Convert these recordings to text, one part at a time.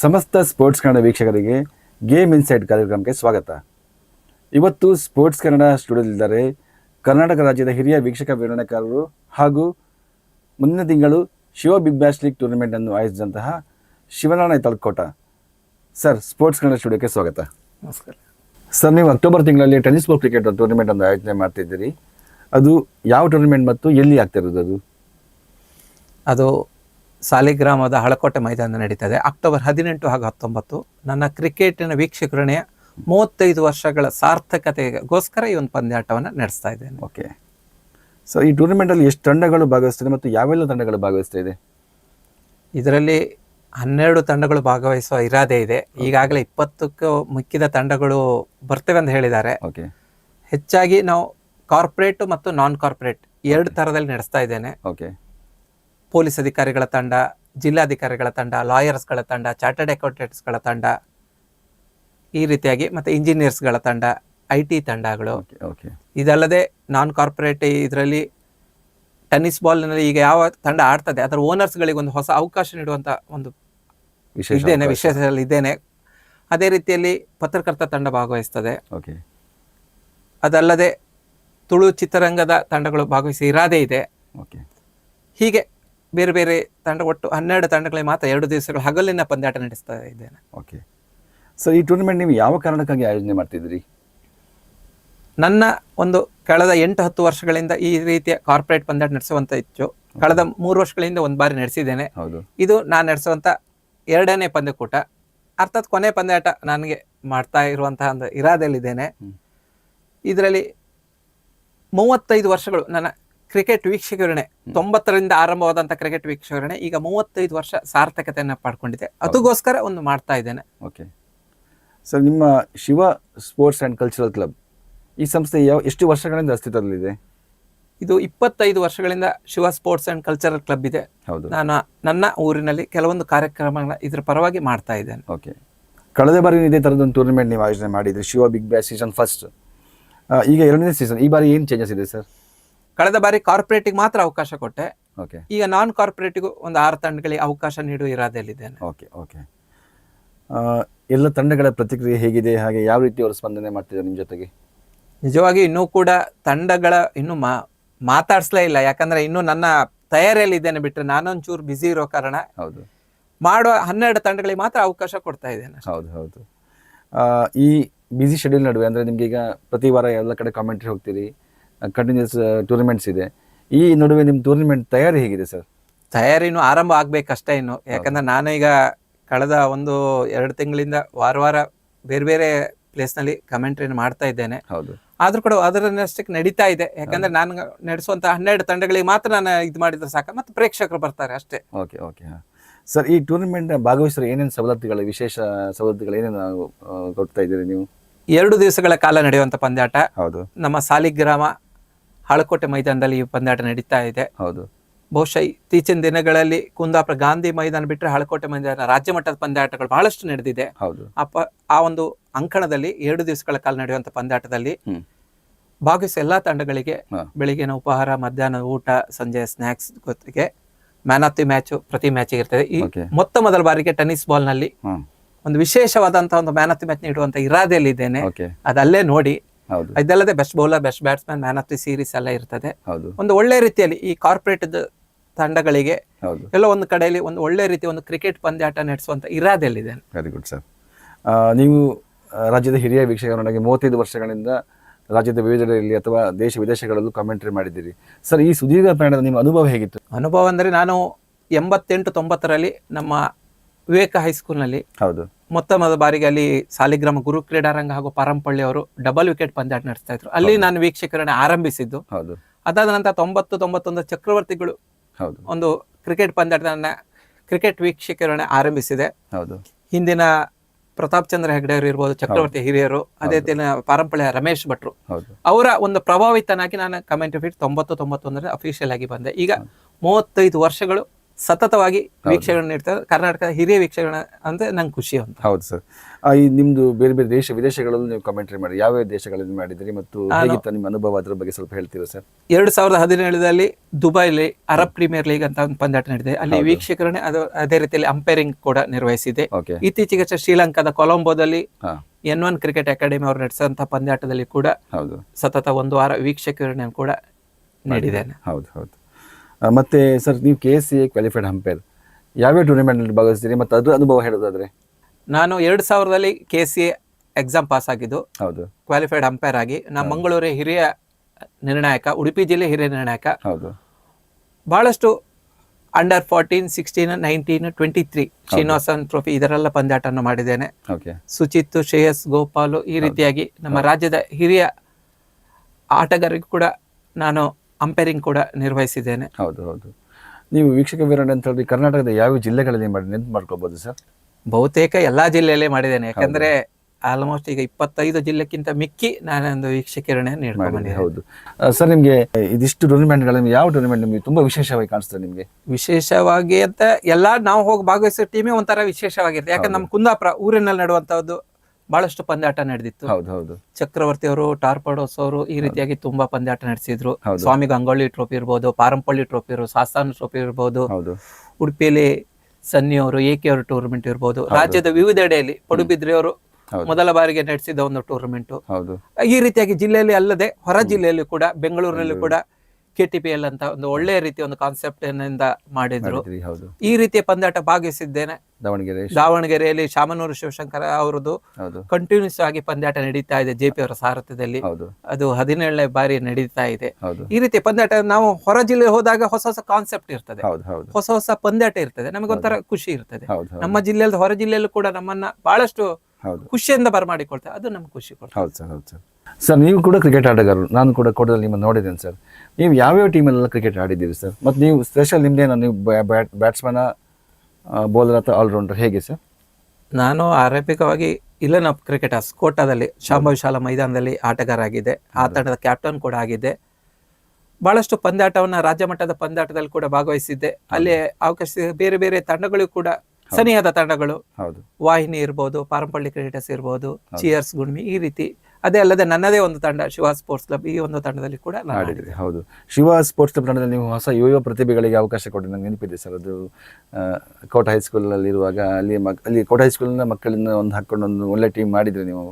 ಸಮಸ್ತ ಸ್ಪೋರ್ಟ್ಸ್ ಕನ್ನಡ ವೀಕ್ಷಕರಿಗೆ game insight ಕಾರ್ಯಕ್ರಮಕ್ಕೆ ಸ್ವಾಗತ. ಇವತ್ತು ಸ್ಪೋರ್ಟ್ಸ್ ಕನ್ನಡ ಸ್ಟುಡಿಯೋದಲ್ಲಿದ್ದಾರೆ ಕರ್ನಾಟಕ ರಾಜ್ಯದ ಹಿರಿಯ ವೀಕ್ಷಕ ವಿವರಣೆಕಾರರು ಹಾಗೂ ಮುಂದಿನ ತಿಂಗಳು ಶಿವ ಬಿಗ್ ಬ್ಯಾಶ್ ಲೀಗ್ ಟೂರ್ನಮೆಂಟನ್ನು ಆಯೋಜಿಸಿದಂತಹ ಶಿವನಾರಾಯಣ ತಳ್ಕೋಟ. ಸರ್ ಸ್ಪೋರ್ಟ್ಸ್ ಕನ್ನಡ ಸ್ಟುಡಿಯೋಕ್ಕೆ ಸ್ವಾಗತ. ನಮಸ್ಕಾರ. ಸರ್ ನೀವು ಅಕ್ಟೋಬರ್ ತಿಂಗಳಲ್ಲಿ ಟೆನಿಸ್ ಬಾಲ್ ಕ್ರಿಕೆಟ್ ಟೂರ್ನಮೆಂಟ್ ಅನ್ನು ಆಯೋಜನೆ ಮಾಡ್ತಿದ್ದೀರಿ. ಅದು ಯಾವ ಟೂರ್ನಮೆಂಟ್ ಮತ್ತು ಎಲ್ಲಿ ಆಗ್ತಿರೋದು ಅದು? ಅದು ಸಾಲಿಗ್ರಾಮದ ಹಳಕೋಟೆ ಮೈದಾನ ನಡೀತದೆ. ಅಕ್ಟೋಬರ್ ಹದಿನೆಂಟು ಹಾಗೂ ಹತ್ತೊಂಬತ್ತು ನನ್ನ ಕ್ರಿಕೆಟಿನ ವೀಕ್ಷಕರಣೆಯ ಮೂವತ್ತೈದು ವರ್ಷಗಳ ಸಾರ್ಥಕತೆಗೋಸ್ಕರ ಈ ಒಂದು ಪಂದ್ಯಾಟವನ್ನು ನಡೆಸ್ತಾ ಇದ್ದೇನೆ. ಓಕೆ. ಸೊ ಈ ಟೂರ್ನಮೆಂಟಲ್ಲಿ ಎಷ್ಟು ತಂಡಗಳು ಭಾಗವಹಿಸ್ತಿದೆ ಮತ್ತು ಯಾವೆಲ್ಲ ತಂಡಗಳು ಭಾಗವಹಿಸ್ತಾ ಇದೆ? ಇದರಲ್ಲಿ ಹನ್ನೆರಡು ತಂಡಗಳು ಭಾಗವಹಿಸುವ ಇರಾದೆ ಇದೆ. ಈಗಾಗಲೇ ಇಪ್ಪತ್ತಕ್ಕೂ ಮುಕ್ಕಿದ ತಂಡಗಳು ಬರ್ತೇವೆ ಅಂತ ಹೇಳಿದ್ದಾರೆ. ಓಕೆ. ಹೆಚ್ಚಾಗಿ ನಾವು ಕಾರ್ಪೊರೇಟ್ ಮತ್ತು ನಾನ್ ಕಾರ್ಪೊರೇಟ್ ಎರಡು ಥರದಲ್ಲಿ ನಡೆಸ್ತಾ ಇದ್ದೇನೆ. ಓಕೆ. ಪೊಲೀಸ್ ಅಧಿಕಾರಿಗಳ ತಂಡ ಜಿಲ್ಲಾಧಿಕಾರಿಗಳ ತಂಡ ಲಾಯರ್ಸ್ಗಳ ತಂಡ ಚಾರ್ಟರ್ಡ್ ಅಕೌಂಟೆಂಟ್ಸ್ಗಳ ತಂಡ ಈ ರೀತಿಯಾಗಿ ಮತ್ತು ಇಂಜಿನಿಯರ್ಸ್ಗಳ ತಂಡ ಐ ಟಿ ತಂಡಗಳು. ಇದಲ್ಲದೆ ನಾನ್ ಕಾರ್ಪೊರೇಟ್ ಇದರಲ್ಲಿ ಟೆನ್ನಿಸ್ ಬಾಲ್ನಲ್ಲಿ ಈಗ ಯಾವ ತಂಡ ಆಡ್ತದೆ ಅದರ ಓನರ್ಸ್ಗಳಿಗೆ ಒಂದು ಹೊಸ ಅವಕಾಶ ನೀಡುವಂಥ ಒಂದು ವಿಶೇಷ ಇದ್ದೇನೆ ವಿಶೇಷದಲ್ಲಿ ಇದ್ದೇನೆ. ಅದೇ ರೀತಿಯಲ್ಲಿ ಪತ್ರಕರ್ತ ತಂಡ ಭಾಗವಹಿಸ್ತದೆ. ಅದಲ್ಲದೆ ತುಳು ಚಿತ್ರರಂಗದ ತಂಡಗಳು ಭಾಗವಹಿಸಿ ಇರಾದೇ ಇದೆ. ಹೀಗೆ ಬೇರೆ ಬೇರೆ ತಂಡ ಒಟ್ಟು ಹನ್ನೆರಡು ತಂಡಗಳಿಗೆ ಮಾತ್ರ ಎರಡು ದಿವಸಗಳು ಹಗಲಿನ ಪಂದ್ಯಾಟ ನಡೆಸ್ತಾ ಇದ್ದೇನೆ. ಓಕೆ ಸೊ ಈ ಟೂರ್ನಮೆಂಟ್ ನೀವು ಯಾವ ಕಾರಣಕ್ಕಾಗಿ ಆಯೋಜನೆ ಮಾಡ್ತಿದ್ದೀರಿ? ನನ್ನ ಒಂದು ಕಳೆದ ಎಂಟು ಹತ್ತು ವರ್ಷಗಳಿಂದ ಈ ರೀತಿಯ ಕಾರ್ಪೊರೇಟ್ ಪಂದ್ಯಾಟ ನಡೆಸುವಂತ ಇತ್ತು ಕಳೆದ ಮೂರು ವರ್ಷಗಳಿಂದ ಒಂದು ಬಾರಿ ನಡೆಸಿದ್ದೇನೆ. ಹೌದು. ಇದು ನಾನು ನಡೆಸುವಂತ ಎರಡನೇ ಪಂದ್ಯಕೂಟ. ಅರ್ಥಾತ್ ಕೊನೆ ಪಂದ್ಯಾಟ ನನಗೆ ಮಾಡ್ತಾ ಇರುವಂತಹ ಒಂದು ಇರಾದಲ್ಲಿದ್ದೇನೆ. ಇದರಲ್ಲಿ ಮೂವತ್ತೈದು ವರ್ಷಗಳು ನನ್ನ ಕ್ರಿಕೆಟ್ ವೀಕ್ಷಕರಣೆ ತೊಂಬತ್ತರಿಂದ ಆರಂಭವಾದಂತಹ ಕ್ರಿಕೆಟ್ ವೀಕ್ಷಕರಣೆ ಈಗ ಮೂವತ್ತೈದು ವರ್ಷ ಸಾರ್ಥಕತೆಯನ್ನು ಪಡ್ಕೊಂಡಿದೆ. ಅದಕ್ಕೋಸ್ಕರ ಒಂದು ಮಾಡ್ತಾ ಇದ್ದೇನೆ. ಓಕೆ. ಸರ್ ನಿಮ್ಮ Shiva Sports and Cultural Club ಈ ಸಂಸ್ಥೆ ಯಾವ ಎಷ್ಟು ವರ್ಷಗಳಿಂದ ಅಸ್ತಿತ್ವದಲ್ಲಿದೆ? ಇದು ಇಪ್ಪತ್ತೈದು ವರ್ಷಗಳಿಂದ Shiva Sports and Cultural Club ಇದೆ. ಹೌದು. ನಾನು ನನ್ನ ಊರಿನಲ್ಲಿ ಕೆಲವೊಂದು ಕಾರ್ಯಕ್ರಮಗಳ ಇದರ ಪರವಾಗಿ ಮಾಡ್ತಾ ಇದ್ದೇನೆ. ಓಕೆ. ಕಳೆದ ಬಾರಿ ಇದೇ ಥರದೊಂದು ಟೂರ್ನಮೆಂಟ್ ನೀವು ಆಯೋಜನೆ ಮಾಡಿದ್ರಿ Shiva Big Bash season first ಈಗ ಎರಡನೇ ಸೀಸನ್ ಈ ಬಾರಿ ಏನು ಚೇಂಜಸ್ ಇದೆ ಸರ್ ಕಳೆದ ಬಾರಿ ಕಾರ್ಪೊರೇಟಿಗೆ ಮಾತ್ರ ಅವಕಾಶ ಕೊಟ್ಟೆ. ಓಕೆ ಈಗ ನಾನ್ ಕಾರ್ಪೊರೇಟಿಗೂ ಒಂದು ಆರು ತಂಡಗಳಿಗೆ ಅವಕಾಶ ನೀಡುವ ಇರಾದೆಯಲ್ಲಿದ್ದೇನೆ. ಓಕೆ ಓಕೆ ಎಲ್ಲ ತಂಡಗಳ ಪ್ರತಿಕ್ರಿಯೆ ಹೇಗಿದೆ? ಹಾಗೆ ಯಾವ ರೀತಿ ಅವರು ಸ್ಪಂದನೆ ಮಾಡ್ತಿದ್ದಾರೆ ನಿಮ್ಮ ಜೊತೆಗೆ? ನಿಜವಾಗಿ ಇನ್ನೂ ಕೂಡ ತಂಡಗಳ ಇನ್ನೂ ಮಾ ಮಾತಾಡ್ಸ್ಲೇ ಇಲ್ಲ. ಯಾಕಂದ್ರೆ ಇನ್ನೂ ನನ್ನ ತಯಾರಿಯಲ್ಲಿ ಇದ್ದೇನೆ ಬಿಟ್ಟರೆ ನಾನೊಂಚೂರು ಬ್ಯುಸಿ ಇರೋ ಕಾರಣ ಹೌದು. ಮಾಡುವ ಹನ್ನೆರಡು ತಂಡಗಳಿಗೆ ಮಾತ್ರ ಅವಕಾಶ ಕೊಡ್ತಾ ಇದ್ದೇನೆ ಹೌದು ಹೌದು. ಈ ಬ್ಯುಸಿ ಶೆಡ್ಯೂಲ್ ನಡುವೆ ಅಂದರೆ ನಿಮ್ಗೆ ಈಗ ಪ್ರತಿ ವಾರ ಎಲ್ಲ ಕಡೆ ಕಾಮೆಂಟ್ರಿ ಹೋಗ್ತೀರಿ. ಕಂಟಿನ್ಯೂಸ್ ಟೂರ್ನಮೆಂಟ್ಸ್ ಇದೆ. ಈ ನಡುವೆ ನಿಮ್ಮ ಟೂರ್ನಮೆಂಟ್ ತಯಾರಿ ಹೇಗಿದೆ ಸರ್ ತಯಾರಿನೂ ಆರಂಭ ಆಗ್ಬೇಕಷ್ಟೇ ಇನ್ನು. ಯಾಕಂದ್ರೆ ನಾನು ಈಗ ಕಳೆದ ಒಂದು ಎರಡು ತಿಂಗಳಿಂದ ವಾರ ವಾರ ಬೇರೆ ಬೇರೆ ಪ್ಲೇಸ್ನಲ್ಲಿ ಕಮೆಂಟ್ರಿನ ಮಾಡ್ತಾ ಇದ್ದೇನೆ. ಹೌದು. ಆದರೂ ಕೂಡ ಅದರನ್ನಷ್ಟಕ್ಕೆ ನಡೀತಾ ಇದೆ. ಯಾಕಂದ್ರೆ ನಾನು ನಡೆಸುವಂತ ಹನ್ನೆರಡು ತಂಡಗಳಿಗೆ ಮಾತ್ರ ನಾನು ಇದು ಮಾಡಿದ್ರೆ ಸಾಕು. ಮತ್ತೆ ಪ್ರೇಕ್ಷಕರು ಬರ್ತಾರೆ ಅಷ್ಟೇ. ಓಕೆ ಓಕೆ ಹಾಂ. ಸರ್ ಈ ಟೂರ್ನಮೆಂಟ್ ಭಾಗವಹಿಸಿದ್ರೆ ಏನೇನು ಸವಲತ್ತುಗಳು ವಿಶೇಷ ಸವಲತ್ತುಗಳು ಏನೇನು ಕೊಡ್ತಾ ಇದ್ದೀರಿ ನೀವು? ಎರಡು ದಿವಸಗಳ ಕಾಲ ನಡೆಯುವಂತ ಪಂದ್ಯಾಟ. ಹೌದು. ನಮ್ಮ ಸಾಲಿಗ್ರಾಮ ಹಳಕೋಟೆ ಮೈದಾನದಲ್ಲಿ ಈ ಪಂದ್ಯಾಟ ನಡೀತಾ ಇದೆ. ಹೌದು. ಬಹುಶಃ ಇತ್ತೀಚಿನ ದಿನಗಳಲ್ಲಿ ಕುಂದಾಪುರ ಗಾಂಧಿ ಮೈದಾನ ಬಿಟ್ಟರೆ ಹಳಕೋಟೆ ಮೈದಾನ ರಾಜ್ಯ ಮಟ್ಟದ ಪಂದ್ಯಾಟಗಳು ಬಹಳಷ್ಟು ನಡೆದಿದೆ. ಹೌದು. ಆ ಆ ಒಂದು ಅಂಕಣದಲ್ಲಿ ಎರಡು ದಿವಸಗಳ ಕಾಲ ನಡೆಯುವಂತ ಪಂದ್ಯಾಟದಲ್ಲಿ ಹ್ಮ್. ಎಲ್ಲಾ ತಂಡಗಳಿಗೆ ಬೆಳಿಗ್ಗೆನ ಉಪಹಾರ ಮಧ್ಯಾಹ್ನ ಊಟ ಸಂಜೆ ಸ್ನಾಕ್ಸ್ ಜೊತೆಗೆ ಮ್ಯಾನ್ ಆಫ್ ದಿ ಮ್ಯಾಚ್ ಪ್ರತಿ ಮ್ಯಾಚ್ ಇರ್ತದೆ. ಈ ಮೊತ್ತ ಮೊದಲ ಬಾರಿಗೆ ಟೆನ್ನಿಸ್ ಬಾಲ್ನಲ್ಲಿ ಒಂದು ವಿಶೇಷವಾದಂತಹ ಒಂದು ಮ್ಯಾನ್ ಆಫ್ ದಿ ಮ್ಯಾಚ್ ನೀಡುವಂತ ಇರಾದೆಯಲ್ಲಿ ಇದ್ದೇನೆ ಅದಲ್ಲೇ ನೋಡಿ ಇದಲ್ಲದೆ best bowler best batsman man of the series ಎಲ್ಲ ಇರ್ತದೆ. ಹೌದು. ಒಂದು ಒಳ್ಳೆ ರೀತಿಯಲ್ಲಿ ಈ ಕಾರ್ಪೊರೇಟ್ ತಂಡಗಳಿಗೆ ಎಲ್ಲ ಒಂದು ಕಡೆಯಲ್ಲಿ ಒಂದು ಒಳ್ಳೆ ರೀತಿ ಒಂದು ಕ್ರಿಕೆಟ್ ಪಂದ್ಯಾಟ ನಡೆಸುವಂತ ಇರಾದೆಲ್ಲಿದೆ. ವೆರಿ ಗುಡ್ ಸರ್ ನೀವು ರಾಜ್ಯದ ಹಿರಿಯ ವೀಕ್ಷಕರೊಂದಿಗೆ ಮೂವತ್ತೈದು ವರ್ಷಗಳಿಂದ ರಾಜ್ಯದ ವಿವಿಧೆಡೆಯಲ್ಲಿ ಅಥವಾ ದೇಶ ವಿದೇಶಗಳಲ್ಲೂ ಕಾಮೆಂಟ್ರಿ ಮಾಡಿದ್ದೀರಿ. ಸರ್ ಈ ಸುದೀರ್ಘ ಪ್ರಯಾಣದ ನಿಮ್ಮ ಅನುಭವ ಹೇಗಿತ್ತು? ಅನುಭವ ಅಂದರೆ ನಾನು ಎಂಬತ್ತೆಂಟು ತೊಂಬತ್ತರಲ್ಲಿ ನಮ್ಮ ವಿವೇಕ ಹೈಸ್ಕೂಲ್ನಲ್ಲಿ ಹೌದು. ಮೊತ್ತ ಮೊದಲ ಬಾರಿಗೆ ಅಲ್ಲಿ ಸಾಲಿಗ್ರಾಮ ಗುರು ಕ್ರೀಡಾರಂಗ ಹಾಗೂ ಪರಂಪಳ್ಳಿ ಅವರು ಡಬಲ್ ವಿಕೆಟ್ ಪಂದ್ಯಾಟ ನಡೆಸ್ತಾ ಇದ್ರು. ಅಲ್ಲಿ ನಾನು ವೀಕ್ಷಕರನ್ನ ಆರಂಭಿಸಿದ್ದು. ಹೌದು. ಅದಾದ ನಂತರ ತೊಂಬತ್ತು ತೊಂಬತ್ತೊಂದು ಚಕ್ರವರ್ತಿಗಳು ಹೌದು. ಒಂದು ಕ್ರಿಕೆಟ್ ಪಂದ್ಯಾಟನ ಕ್ರಿಕೆಟ್ ವೀಕ್ಷಕರನ್ನ ಆರಂಭಿಸಿದೆ. ಹೌದು. ಹಿಂದಿನ ಪ್ರತಾಪ್ ಚಂದ್ರ ಹೆಗ್ಡೆ ಅವರು ಇರ್ಬೋದು ಚಕ್ರವರ್ತಿ ಹಿರಿಯರು ಅದೇ ರೀತಿ ಪಾರಂಪಳ್ಳಿಯ ರಮೇಶ್ ಭಟ್ರು. ಅವರ ಒಂದು ಪ್ರಭಾವಿತನಾಗಿ ನಾನು ಕಮೆಂಟ್ ಫೀಟ್ ತೊಂಬತ್ತು ತೊಂಬತ್ತೊಂದರಲ್ಲಿ ಅಫಿಷಿಯಲ್ ಆಗಿ ಬಂದೆ. ಈಗ ಮೂವತ್ತೈದು ವರ್ಷಗಳು ಸತತವಾಗಿ ವೀಕ್ಷಣೆ ನೀಡ್ತಾರೆ. ಕರ್ನಾಟಕದ ಹಿರಿಯ ವೀಕ್ಷಣೆ ಅಂದ್ರೆ ನಂಗೆ ಖುಷಿ ಅಂತ. ಹೌದು ಸರ್. ಈ ನಿಮ್ದು ಬೇರೆ ಬೇರೆ ದೇಶ ವಿದೇಶಗಳಲ್ಲೂ ನೀವು ಕಮೆಂಟ್ರಿ ಮಾಡಿ. ಯಾವ ಯಾವ ದೇಶಗಳಲ್ಲಿ ಮಾಡಿದ್ರಿ ಮತ್ತು ಹೇಗಿತ್ತು ನಿಮ್ಮ ಅನುಭವ ಅದರ ಬಗ್ಗೆ ಸ್ವಲ್ಪ ಹೇಳ್ತೀರಾ ಸರ್? ಎರಡು ಸಾವಿರದ ಹದಿನೇಳರಲ್ಲಿ ದುಬೈಲಿ ಅರಬ್ ಪ್ರೀಮಿಯರ್ ಲೀಗ್ ಅಂತ ಒಂದು ಪಂದ್ಯಾಟ ನಡೆದಿದೆ. ಅಲ್ಲಿ ವೀಕ್ಷಕರಣೆ ಅದು ಅದೇ ರೀತಿಯಲ್ಲಿ ಅಂಪೈರಿಂಗ್ ಕೂಡ ನಿರ್ವಹಿಸಿದೆ. ಇತ್ತೀಚೆಗೆ ಶ್ರೀಲಂಕಾದ ಕೊಲಂಬೋದಲ್ಲಿ ಎನ್ ಒನ್ ಕ್ರಿಕೆಟ್ ಅಕಾಡೆಮಿ ಅವರು ನಡೆಸಿದಂತಹ ಪಂದ್ಯಾಟದಲ್ಲಿ ಕೂಡ ಹೌದು. ಸತತ ಒಂದು ವಾರ ವೀಕ್ಷಕರನ್ನ ಕೂಡ ನೀಡಿದ್ದೇನೆ. ಹೌದು ಹೌದು. ಮತ್ತೆ ಸರ್ ನೀವು K S C A qualified umpire ಯಾವ್ಯಾವ ಟೂರ್ನಮೆಂಟ್ನಲ್ಲಿ ಭಾಗವಹಿಸ್ತೀರಿ? ಮತ್ತು ಅದ್ರ ಅನುಭವ ಹೇಳೋದಾದ್ರೆ? ನಾನು ಎರಡು ಸಾವಿರದಲ್ಲಿ ಕೆ ಸಿ ಎಕ್ಸಾಮ್ ಪಾಸ್ ಆಗಿದ್ದು ಹೌದು. ಕ್ವಾಲಿಫೈಡ್ ಅಂಪೈರ್ ಆಗಿ ನಮ್ಮ ಮಂಗಳೂರು ಹಿರಿಯ ನಿರ್ಣಾಯಕ ಉಡುಪಿ ಜಿಲ್ಲೆ ಹಿರಿಯ ನಿರ್ಣಾಯಕ. ಹೌದು. ಬಹಳಷ್ಟು under fourteen sixteen nineteen twenty three Srinivasan trophy ಇದರೆಲ್ಲ ಪಂದ್ಯಾಟವನ್ನು ಮಾಡಿದ್ದೇನೆ. ಓಕೆ. ಸುಚಿತ್ ಶ್ರೇಯಸ್ ಗೋಪಾಲು ಈ ರೀತಿಯಾಗಿ ನಮ್ಮ ರಾಜ್ಯದ ಹಿರಿಯ ಆಟಗಾರರಿಗೂ ಕೂಡ ನಾನು ಅಂಪೈರಿಂಗ್ ಕೂಡ ನಿರ್ವಹಿಸಿದ್ದೇನೆ. ಹೌದು ಹೌದು. ನೀವು ವೀಕ್ಷಕ ವಿವರಣೆ ಅಂತ ಹೇಳಿ ಕರ್ನಾಟಕದ ಯಾವ ಜಿಲ್ಲೆಗಳಲ್ಲಿ ಮಾಡಿ ನೆನ್ಪು ಮಾಡ್ಕೋಬಹುದು ಸರ್? ಬಹುತೇಕ ಎಲ್ಲಾ ಜಿಲ್ಲೆಯಲ್ಲೇ ಮಾಡಿದ್ದೇನೆ. ಯಾಕಂದ್ರೆ ಆಲ್ಮೋಸ್ಟ್ ಈಗ ಇಪ್ಪತ್ತೈದು ಜಿಲ್ಲೆಕ್ಕಿಂತ ಮಿಕ್ಕಿ ನಾನೊಂದು ವೀಕ್ಷಕಿರಣೆ ನೀಡ್ಕೊಂಡು ಹೌದು. ಸರ್ ನಿಮಗೆ ಇದಿಷ್ಟು ಟೂರ್ನಮೆಂಟ್ಗಳಲ್ಲಿ ಯಾವ ಟೂರ್ನಮೆಂಟ್ ನಿಮಗೆ ತುಂಬಾ ವಿಶೇಷವಾಗಿ ಕಾಣಿಸ್ತದೆ ನಿಮಗೆ? ವಿಶೇಷವಾಗಿ ಅಂತ ಎಲ್ಲಾ ನಾವು ಹೋಗಿ ಭಾಗವಹಿಸೋ ಟೀಮೇ ಒಂಥರ ವಿಶೇಷವಾಗಿರುತ್ತೆ. ಯಾಕಂದ್ರೆ ನಮ್ಮ ಕುಂದಾಪುರ ಊರಿನಲ್ಲಿ ನಡುವಂತಹದ್ದು ಬಹಳಷ್ಟು ಪಂದ್ಯಾಟ ನಡೆದಿತ್ತು. ಹೌದು ಹೌದು. ಚಕ್ರವರ್ತಿ ಅವರು ಟಾರ್ಪಡೋಸ್ ಅವರು ಈ ರೀತಿಯಾಗಿ ತುಂಬಾ ಪಂದ್ಯಾಟ ನಡೆಸಿದ್ರು. ಸ್ವಾಮಿ ಗಂಗೊಳ್ಳಿ ಟ್ರೋಫಿ ಇರ್ಬೋದು ಪಾರಂಪಳ್ಳಿ ಟ್ರೋಫಿ ಇರ್ಬೋದು ಸಾಸ್ತಾನ ಟ್ರೋಫಿ ಇರ್ಬೋದು ಉಡುಪಿಯಲ್ಲಿ ಸನ್ನಿ ಅವರು ಏಕೆ ಅವರು ಟೂರ್ನಮೆಂಟ್ ಇರ್ಬೋದು. ರಾಜ್ಯದ ವಿವಿಧೆಡೆಯಲ್ಲಿ ಪಡುಬಿದ್ರಿ ಅವರು ಮೊದಲ ಬಾರಿಗೆ ನಡೆಸಿದ ಒಂದು ಟೂರ್ನಮೆಂಟ್. ಹೌದು. ಈ ರೀತಿಯಾಗಿ ಜಿಲ್ಲೆಯಲ್ಲಿ ಅಲ್ಲದೆ ಹೊರ ಜಿಲ್ಲೆಯಲ್ಲಿ ಕೂಡ ಬೆಂಗಳೂರಿನಲ್ಲಿ ಕೂಡ ಕೆ ಟಿ ಪಿ ಎಲ್ ಅಂತ ಒಂದು ಒಳ್ಳೆಯ ರೀತಿಯ ಒಂದು ಕಾನ್ಸೆಪ್ಟ್ ಮಾಡಿದ್ರು. ಈ ರೀತಿಯ ಪಂದ್ಯಾಟ ಭಾಗಿಸಿದ್ದೇನೆ. ದಾವಣಗೆರೆ ದಾವಣಗೆರೆಯಲ್ಲಿ ಶಾಮನೂರು ಶಿವಶಂಕರ ಅವರದ್ದು ಹೌದು. ಕಂಟಿನ್ಯೂಸ್ ಆಗಿ ಪಂದ್ಯಾಟ ನಡೀತಾ ಇದೆ ಜೆ ಪಿ ಅವರ ಸಾರಥ್ಯದಲ್ಲಿ. ಅದು ಹದಿನೇಳನೇ ಬಾರಿ ನಡೀತಾ ಇದೆ. ಈ ರೀತಿ ಪಂದ್ಯಾಟ ನಾವು ಹೊರ ಜಿಲ್ಲೆ ಹೋದಾಗ ಹೊಸ ಹೊಸ ಕಾನ್ಸೆಪ್ಟ್ ಇರ್ತದೆ. ಹೊಸ ಹೊಸ ಪಂದ್ಯಾಟ ಇರ್ತದೆ. ನಮಗೊಂಥರ ಖುಷಿ ಇರ್ತದೆ. ನಮ್ಮ ಜಿಲ್ಲೆಯಲ್ಲಿ ಹೊರ ಜಿಲ್ಲೆಯಲ್ಲೂ ಕೂಡ ನಮ್ಮನ್ನ ಬಹಳಷ್ಟು ಖುಷಿಯಿಂದ ಬರಮಾಡಿಕೊಳ್ತಾರೆ ಅದು ನಮ್ಗೆ ಖುಷಿ ಕೊಡ್ತದೆ. ಹೌದು ಸರ್ ಹೌದು ಸರ್. ಸರ್ ನೀವು ಕೂಡ ಕ್ರಿಕೆಟ್ ಆಟಗಾರರು. ನಾನು ಕೂಡ ಕೋಟದಲ್ಲಿ ನಿಮ್ಮನ್ನು ನೋಡಿದ್ದೇನೆ ಸರ್. ನೀವು ಯಾವ್ಯಾವ ಟೀಮಲ್ಲೆಲ್ಲ ಕ್ರಿಕೆಟ್ ಆಡಿದ್ದೀರಿ ಸರ್? ಮತ್ತು ನೀವು ಸ್ಪೆಷಲ್ ನಿಮ್ಮದೇನ ನೀವು ಬ್ಯಾಟ್ ಬ್ಯಾಟ್ಸ್ಮನ ಬೌಲರ್ ಅಥವಾ ಆಲ್ರೌಂಡರ್ ಹೇಗೆ ಸರ್? ನಾನು ಆರಂಭಿಕವಾಗಿ ಇಲ್ಲೇ ನಾವು ಕ್ರಿಕೆಟರ್ಸ್ ಕೋಟಾದಲ್ಲಿ ಶಾಂಭವಿ ಶಾಲಾ ಮೈದಾನದಲ್ಲಿ ಆಟಗಾರ ಆಗಿದೆ ಆ ತಂಡದ ಕ್ಯಾಪ್ಟನ್ ಕೂಡ ಆಗಿದ್ದೆ. ಭಾಳಷ್ಟು ಪಂದ್ಯಾಟವನ್ನು ರಾಜ್ಯ ಮಟ್ಟದ ಪಂದ್ಯಾಟದಲ್ಲಿ ಕೂಡ ಭಾಗವಹಿಸಿದ್ದೆ. ಅಲ್ಲಿ ಅವಕಾಶ ಬೇರೆ ಬೇರೆ ತಂಡಗಳು ಕೂಡ ಸನಿಯಾದ ತಂಡಗಳು. ಹೌದು. ವಾಹಿನಿ ಇರ್ಬೋದು ಪಾರಂಪಳ್ಳಿ ಕ್ರಿಕೆಟರ್ಸ್ ಇರ್ಬೋದು ಚಿಯರ್ಸ್ ಗುಣ್ಮಿ ಈ ರೀತಿ ಅದೇ ಅಲ್ಲದೆ ನನ್ನದೇ ಒಂದು ತಂಡ ಶಿವ ಸ್ಪೋರ್ಟ್ಸ್ ಕ್ಲಬ್ ಈ ಒಂದು ತಂಡದಲ್ಲಿ ಕೂಡ ನಾನು. ಆಡಿದ್ರಿ ಹೌದು. ಶಿವ ಸ್ಪೋರ್ಟ್ಸ್ ಕ್ಲಬ್ ತಂಡದಲ್ಲಿ ನೀವು ಹೊಸ ಯುವ ಪ್ರತಿಭೆಗಳಿಗೆ ಅವಕಾಶ ಕೊಟ್ಟು ನಂಗೆ ನೆನಪಿದೆ ಸರ್. ಅದು ಆ, ಕೋಟ ಹೈಸ್ಕೂಲಲ್ಲಿ ಇರುವಾಗ ಅಲ್ಲಿ ಮಕ್ ಅಲ್ಲಿ ಕೋಟ ಹೈಸ್ಕೂಲಿನ ಮಕ್ಕಳನ್ನ ಒಂದು ಹಾಕೊಂಡು ಒಂದು ಒಳ್ಳೆ ಟೀಮ್ ಮಾಡಿದ್ರಿ ನೀವು.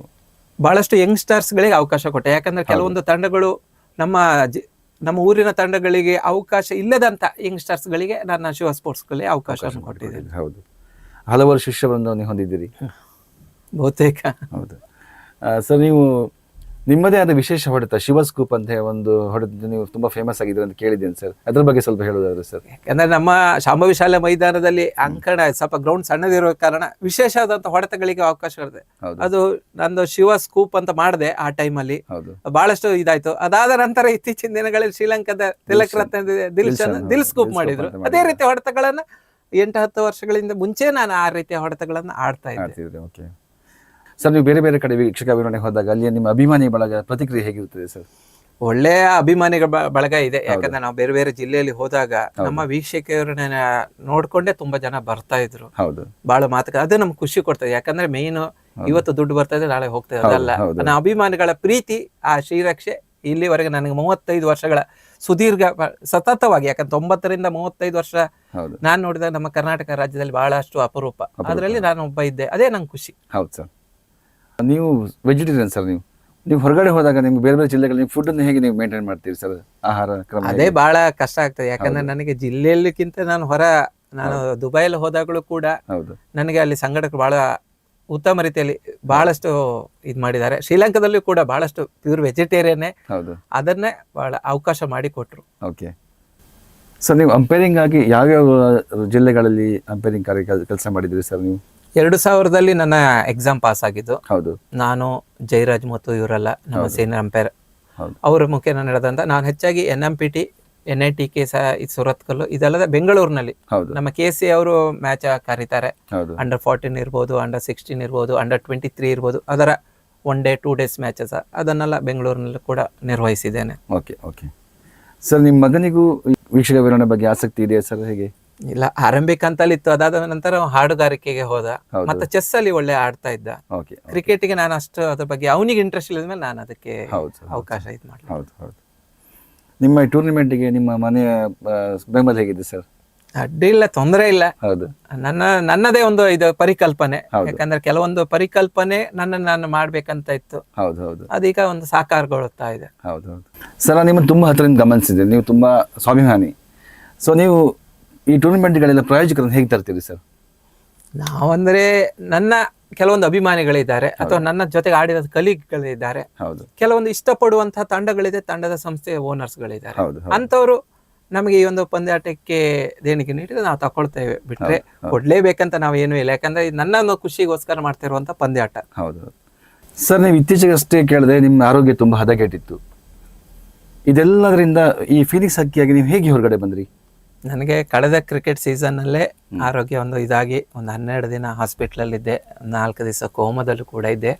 ಬಹಳಷ್ಟು ಯಂಗ್ಸ್ಟರ್ಸ್ ಗಳಿಗೆ ಅವಕಾಶ ಕೊಟ್ಟೆ. ಯಾಕಂದ್ರೆ ಕೆಲವೊಂದು ತಂಡಗಳು ನಮ್ಮ ಜಿ- ನಮ್ಮ ಊರಿನ ತಂಡಗಳಿಗೆ ಅವಕಾಶ ಇಲ್ಲದಂತ ಯಂಗ್ಸ್ಟರ್ಸ್ ಗಳಿಗೆ ನನ್ನ ಶಿವ ಸ್ಪೋರ್ಟ್ಸ್ ಗಳಿಗೆ ಅವಕಾಶ ಕೊಟ್ಟಿದ್ದೀನಿ ಹೌದು. ಹಲವಾರು ಶಿಷ್ಯ ಬೃಂದವನ್ನು ಹೊಂದಿದ್ದೀರಿ. ಬಹುತೇಕ. ಹೌದು. ಸರ್ ನೀವು ನಿಮ್ಮದೇ ಆದ ವಿಶೇಷ ಹೊಡೆತ ಶಿವ ಸ್ಕೂಪ್ ಅಂತ ಒಂದು ಹೊಡೆತ ನೀವು ತುಂಬಾ ಫೇಮಸ್ ಆಗಿದ್ರೆ ಅಂತ ಕೇಳಿದ್ದೇನೆ ಸರ್. ಅದ್ರ ಬಗ್ಗೆ ಸ್ವಲ್ಪ ಹೇಳೋದಾದ್ರೆ ಸರ್. ಯಾಕಂದ್ರೆ ನಮ್ಮ ಶಾಂಭವಿ ಶಾಲೆ ಮೈದಾನದಲ್ಲಿ ಅಂಕಣ ಸ್ವಲ್ಪ ಗ್ರೌಂಡ್ ಸಣ್ಣದಿರೋ ಕಾರಣ ವಿಶೇಷವಾದಂತಹ ಹೊಡೆತಗಳಿಗೆ ಅವಕಾಶ ಇರುತ್ತೆ. ಅದು ನಂದು ಶಿವ ಸ್ಕೂಪ್ ಅಂತ ಮಾಡಿದೆ ಆ ಟೈಮಲ್ಲಿ. ಬಹಳಷ್ಟು ಇದಾಯ್ತು. ಅದಾದ ನಂತರ ಇತ್ತೀಚಿನ ದಿನಗಳಲ್ಲಿ ಶ್ರೀಲಂಕಾದ ತಿಲಕ್ ರತ್ನ ದಿಲ್ಶನ್ ದಿಲ್ ಸ್ಕೂಪ್ ಮಾಡಿದ್ರು. ಅದೇ ರೀತಿ ಹೊಡೆತಗಳನ್ನ ಎಂಟು ಹತ್ತು ವರ್ಷಗಳಿಂದ ಮುಂಚೆ ನಾನು ಆ ರೀತಿಯ ಹೊಡೆತಗಳನ್ನ ಆಡ್ತಾ ಇದ್ದೆ. ಓಕೆ ಸರ್ ನೀವು ಬೇರೆ ಬೇರೆ ಕಡೆ ವೀಕ್ಷಕ ವಿವರಣೆ ಹೋದಾಗ ಅಲ್ಲಿ ನಿಮ್ಮ ಅಭಿಮಾನಿ ಬಳಗ ಪ್ರತಿಕ್ರಿಯೆ ಹೇಗಿರುತ್ತದೆ ಸರ್? ಒಳ್ಳೆಯ ಅಭಿಮಾನಿಗಳ ಬಳಗ ಇದೆ. ಯಾಕಂದ್ರೆ ನಾವು ಬೇರೆ ಬೇರೆ ಜಿಲ್ಲೆಯಲ್ಲಿ ಹೋದಾಗ ನಮ್ಮ ವೀಕ್ಷಕರನ್ನ ನೋಡ್ಕೊಂಡೇ ತುಂಬಾ ಜನ ಬರ್ತಾ ಇದ್ರು. ಬಹಳ ಮಾತುಕ ಅದು ನಮ್ಗೆ ಖುಷಿ ಕೊಡ್ತದೆ. ಯಾಕಂದ್ರೆ ಮೇನ್ ಇವತ್ತು ದುಡ್ಡು ಬರ್ತಾ ಇದೆ ನಾಳೆ ಹೋಗ್ತದೆ ಅದಲ್ಲ ನಾ ನನ್ನ ಅಭಿಮಾನಿಗಳ ಪ್ರೀತಿ ಆ ಶ್ರೀರಕ್ಷೆ ಇಲ್ಲಿವರೆಗೆ ನನಗೆ ಮೂವತ್ತೈದು ವರ್ಷಗಳ ಸುದೀರ್ಘ ಸತತವಾಗಿ ಯಾಕಂದ್ರೆ ತೊಂಬತ್ತರಿಂದ ಮೂವತ್ತೈದು ವರ್ಷ ನಾನು ನಾನ್ ನೋಡಿದ ನಮ್ಮ ಕರ್ನಾಟಕ ರಾಜ್ಯದಲ್ಲಿ ಬಹಳಷ್ಟು ಅಪರೂಪ. ಅದರಲ್ಲಿ ನಾನು ಒಬ್ಬ ಇದ್ದೆ. ಅದೇ ನಂಗೆ ಖುಷಿ. ಹೌದು ಸರ್. ನೀವು ವೆಜಿಟೇರಿಯನ್ ಸರ್ ನೀವು. ನೀವು ಹೊರಗಡೆ ಹೋದಾಗ ನಿಮ್ಗೆ ಬೇರೆ ಬೇರೆ ಜಿಲ್ಲೆಗಳಲ್ಲಿ ಫುಡ್ ಅನ್ನು ಹೇಗೆ ನೀವು ಮೇಂಟೈನ್ ಮಾಡ್ತೀರಿ ಸರ್ ಆಹಾರ ಕ್ರಮ ಅದೇ ಬಹಳ ಕಷ್ಟ ಆಗ್ತದೆ. ಯಾಕಂದ್ರೆ ನನಗೆ ಜಿಲ್ಲೆಯಲ್ಲಿಕ್ಕಿಂತ ನಾನು ಹೊರ ನಾನು ದುಬೈಯಲ್ಲಿ ಹೋದಾಗಲೂ ಕೂಡ ಹೌದು. ನನಗೆ ಅಲ್ಲಿ ಸಂಘಟಕರು ಬಹಳ ಉತ್ತಮ ರೀತಿಯಲ್ಲಿ ಬಹಳಷ್ಟು ಇದು ಮಾಡಿದ್ದಾರೆ. ಶ್ರೀಲಂಕಾದಲ್ಲೂ ಕೂಡ ಬಹಳಷ್ಟು ಪ್ಯೂರ್ ವೆಜಿಟೇರಿಯನ್ನೇ ಹೌದು. ಅದನ್ನೇ ಬಹಳ ಅವಕಾಶ ಮಾಡಿಕೊಟ್ರು ಓಕೆ. ಸರ್ ನೀವು ಅಂಪೈರಿಂಗ್ ಆಗಿ ಯಾವ್ಯಾವ ಜಿಲ್ಲೆಗಳಲ್ಲಿ ಅಂಪೈರಿಂಗ್ ಕಾರ್ಯ ಕೆಲಸ ಮಾಡಿದ್ರಿ ಸರ್ ನೀವು? ಎರಡು ಸಾವಿರದಲ್ಲಿ ನನ್ನ ಎಕ್ಸಾಮ್ ಪಾಸ್ ಆಗಿದ್ದು. ಹೌದು. ನಾನು ಜಯರಾಜ್ ಮತ್ತು ಇವರೆಲ್ಲ ನಮ್ಮ ಸೀನಿಯರ್ ಅಂಪೈರ್ ಅವರ ನಾನು ನಡೆದಂತ ನಾನು ಹೆಚ್ಚಾಗಿ N M P T N I T K ಸಹ ಸುರತ್ಕಲ್ಲು ಇದಲ್ಲದೆ ಬೆಂಗಳೂರಿನಲ್ಲಿ. ಹೌದು. ನಮ್ಮ ಕೆ ಸಿ ಅವರು ಮ್ಯಾಚ್ ಕರೀತಾರೆ. ಹೌದು. ಅಂಡರ್ ಫಾರ್ಟೀನ್ ಇರ್ಬೋದು ಅಂಡರ್ ಸಿಕ್ಸ್ಟೀನ್ ಇರ್ಬೋದು ಅಂಡರ್ ಟ್ವೆಂಟಿ ತ್ರೀ ಇರ್ಬೋದು ಅದರ one day two days matches ಅದನ್ನೆಲ್ಲ ಬೆಂಗಳೂರಿನಲ್ಲಿ ಕೂಡ ನಿರ್ವಹಿಸಿದ್ದೇನೆ. ಓಕೆ ಓಕೆ ಸರ್ ನಿಮ್ಮ ಮಗನಿಗೂ ವೀಕ್ಷಕ ವಿವರಣೆ ಬಗ್ಗೆ ಆಸಕ್ತಿ ಇದೆಯಾ ಸರ್ ಹೇಗೆ? ಇಲ್ಲ ಆರಂಭಿಕ ಅಂತಲ್ಲಿ ಇತ್ತು ಅದಾದ ನಂತರ ಹಾಡುಗಾರಿಕೆಗೆ ಹೋದ. ಮತ್ತೆ ಚೆಸ್ ಅಲ್ಲಿ ಒಳ್ಳೆ ಆಡ್ತಾ ಇದ್ದ. ಕ್ರಿಕೆಟ್ಗೆ ನಾನು ಅಷ್ಟು ಅದ್ರ ಬಗ್ಗೆ ಅವನಿಗೆ ಇಂಟ್ರೆಸ್ಟ್ ಇಲ್ಲದ ಮೇಲೆ ನಾನು ಅದಕ್ಕೆ. ಅವಕಾಶ ಇದು ಮಾಡಿ ಹೌದು ಹೌದು. ನಿಮ್ಮ ಟೂರ್ನಿಮೆಂಟಿಗೆ ನಿಮ್ಮ ಮನೆಯ ಬೆಂಬಲ ಹೇಗಿದೆ ಸರ್? ಅಡ್ಡಿ ಇಲ್ಲ ತೊಂದರೆ ಇಲ್ಲ. ಹೌದು. ನನ್ನ ನನ್ನದೇ ಒಂದು ಇದು ಪರಿಕಲ್ಪನೆ. ಯಾಕಂದ್ರೆ ಕೆಲವೊಂದು ಪರಿಕಲ್ಪನೆ ನನ್ನ ನಾನು ಮಾಡ್ಬೇಕಂತ ಇತ್ತು. ಹೌದು ಹೌದು. ಅದೀಗ ಒಂದು ಸಾಕಾರಗೊಳ್ಳುತ್ತಾ ಇದೆ. ಹೌದು ಹೌದು. ಸರ್ ನಿಮ್ಮ ತುಂಬಾ ಹತ್ರದಿಂದ ಹತ್ತಿರದಿಂದ ಗಮನಿಸಿದೆ ನೀವು ತುಂಬಾ ಸ್ವಾಭಿಮಾನಿ. ಸೊ ನೀವು ಈ ಟೂರ್ನಮೆಂಟ್ಗಳೆಲ್ಲ ಪ್ರಾಯೋಜಕರನ್ನು ಹೇಗೆ ತರ್ತೀರಿ ಸರ್ ನಾವಂದ್ರೆ ನನ್ನ ಕೆಲವೊಂದು ಅಭಿಮಾನಿಗಳಿದ್ದಾರೆ ಅಥವಾ ನನ್ನ ಜೊತೆಗೆ ಆಡಿದ ಕಲೀಗ್ಗಳಿದ್ದಾರೆ. ಹೌದು. ಕೆಲವೊಂದು ಇಷ್ಟಪಡುವಂತಹ ತಂಡಗಳಿದೆ ತಂಡದ ಸಂಸ್ಥೆಯ ಓನರ್ಸ್ಗಳಿದ್ದಾರೆ ಅಂತವರು ನಮಗೆ ಈ ಒಂದು ಪಂದ್ಯಾಟಕ್ಕೆ ದೇಣಿಗೆ ನೀಡಿದ್ರೆ ನಾವು ತಕೊಳ್ತೇವೆ ಬಿಟ್ರೆ ಕೊಡ್ಲೇಬೇಕಂತ ನಾವು ಏನೂ ಇಲ್ಲ. ಯಾಕಂದ್ರೆ ನನ್ನ ಒಂದು ಖುಷಿಗೋಸ್ಕರ ಇರುವಂತಹ ಪಂದ್ಯಾಟ. ಹೌದು ಹೌದು. ಸರ್ ನೀವು ಇತ್ತೀಚೆಗಷ್ಟೇ ಕೇಳಿದ್ರೆ ನಿಮ್ಮ ಆರೋಗ್ಯ ತುಂಬಾ ಹದಗೆಟ್ಟಿತ್ತು. ಇದೆಲ್ಲದರಿಂದ ಈ ಫೀಲಿಂಗ್ಸ್ ಹಕ್ಕಿಯಾಗಿ ನೀವು ಹೇಗೆ ಹೊರಗಡೆ ಬಂದ್ರಿ? ನನಗೆ ಕಳೆದ ಕ್ರಿಕೆಟ್ ಸೀಸನ್ ಅಲ್ಲೇ ಆರೋಗ್ಯ ಒಂದು ಇದಾಗಿ ಒಂದು ಹನ್ನೆರಡು ದಿನ ಹಾಸ್ಪಿಟ್ಲಲ್ಲಿ ಇದ್ದೆ ನಾಲ್ಕು ದಿವಸ ಕೋಮದಲ್ಲೂ ಕೂಡ ಇದ್ದೆ.